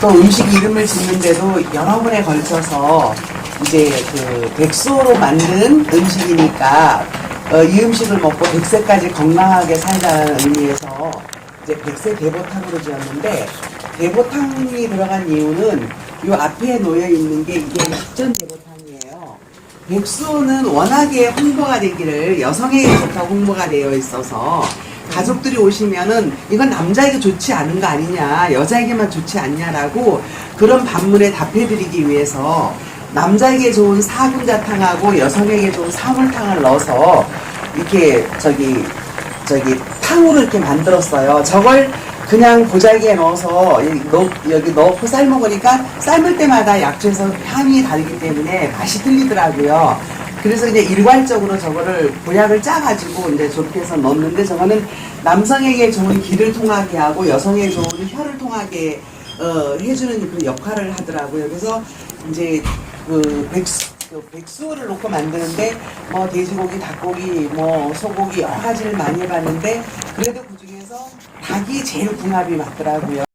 또 음식 이름을 짓는데도 여러 번에 걸쳐서 이제 그 백수로 만든 음식이니까 어, 이 음식을 먹고 백세까지 건강하게 살자는 의미에서 이제 백세 대보탕으로 지었는데 대보탕이 들어간 이유는 이 앞에 놓여 있는 게 이게 약전 대보탕이에요. 백수는 워낙에 홍보가 되기를 여성에게 좋다고 홍보가 되어 있어서 가족들이 오시면은 이건 남자에게 좋지 않은 거 아니냐 여자에게만 좋지 않냐라고 그런 반문에 답해드리기 위해서 남자에게 좋은 사군자탕하고 여성에게 좋은 사물탕을 넣어서 이렇게 저기 저기 탕으로 이렇게 만들었어요. 저걸 그냥 보자기에 넣어서 여기, 넣고 삶 먹으니까 삶을 때마다 약주에서 향이 다르기 때문에 맛이 틀리더라고요. 그래서 이제 일괄적으로 저거를 보약을 짜가지고 이제 저렇게 해서 넣는데 저거는 남성에게 좋은 기를 통하게 하고 여성에게 좋은 혀를 통하게 어, 해주는 그 역할을 하더라고요. 그래서 이제 그 백수, 그 백수를 놓고 만드는데 뭐 돼지고기, 닭고기, 뭐 소고기 여러 가지를 많이 해봤는데 그래도 그 중에서 닭이 제일 궁합이 맞더라고요.